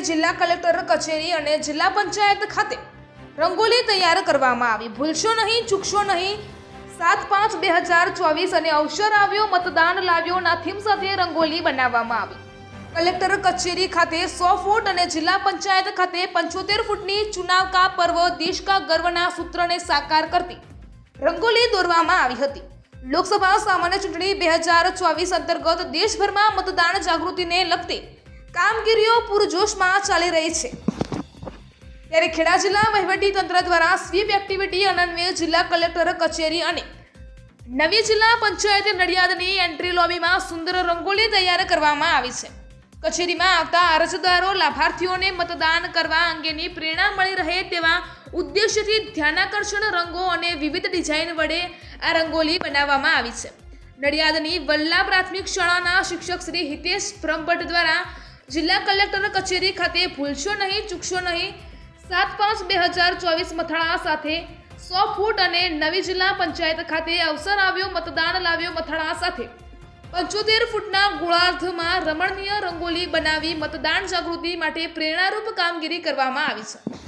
કચેરી અને જિલ્લા પંચાયત ખાતે રંગોલી તૈયાર કરવામાં આવી. ભૂલશો નહીં, ચૂકશો નહીં. સાત પાંચ બે હજાર ચોવીસ અને અવસર આવ્યો, મતદાન લાવ્યો ના થીમ સાથે રંગોલી બનાવવામાં આવી. કલેક્ટર કચેરી ખાતે સો ફૂટ અને જિલ્લા પંચાયત ખાતે પંચોતેર ફૂટની ચુનાવ કા પર્વ દેશ કા ગર્વના સૂત્રને સાકાર કરતી રંગોલી દોરવામાં આવી હતી. લોકસભા સામાન્ય ચૂંટણી બે હજાર ચોવીસ અંતર્ગત દેશભરમાં મતદાન જાગૃતિને લગતી કામગીરીઓ પૂરજોશમાં ચાલી રહી છે. ત્યારે ખેડા જિલ્લા વહીવટી તંત્ર દ્વારા સ્વીપ એક્ટિવિટી અનન્વયે જિલ્લા કલેક્ટર કચેરી અને નવી જિલ્લા પંચાયત નડિયાદની એન્ટ્રી લોબીમાં સુંદર રંગોલી તૈયાર કરવામાં આવી છે. કચેરીમાં આવતા અરજદારો, લાભાર્થીઓને મતદાન કરવા અંગેની પ્રેરણા મળી રહે તેવા ઉદ્દેશ્યથી ધ્યાનાકર્ષણ રંગો અને વિવિધ ડિઝાઇન વડે આ રંગોલી બનાવવામાં આવી છે. નડિયાદની વલ્લા પ્રાથમિક શાળાના શિક્ષક શ્રી હિતેશ બ્રહ્મભટ્ટ દ્વારા જિલ્લા કલેક્ટર કચેરી ખાતે ભૂલશો નહીં, ચૂકશો નહીં. સાત પાંચ બે હજાર ચોવીસ મથાળા સાથે સો ફૂટ અને નવી જિલ્લા પંચાયત ખાતે અવસર આવ્યો મતદાન લાવ્યો મથાળા સાથે. પંચોતેર ફૂટના ગોળાર્ધમાં રમણીય રંગોલી બનાવી મતદાન જાગૃતિ માટે પ્રેરણારૂપ કામગીરી કરવામાં આવી છે.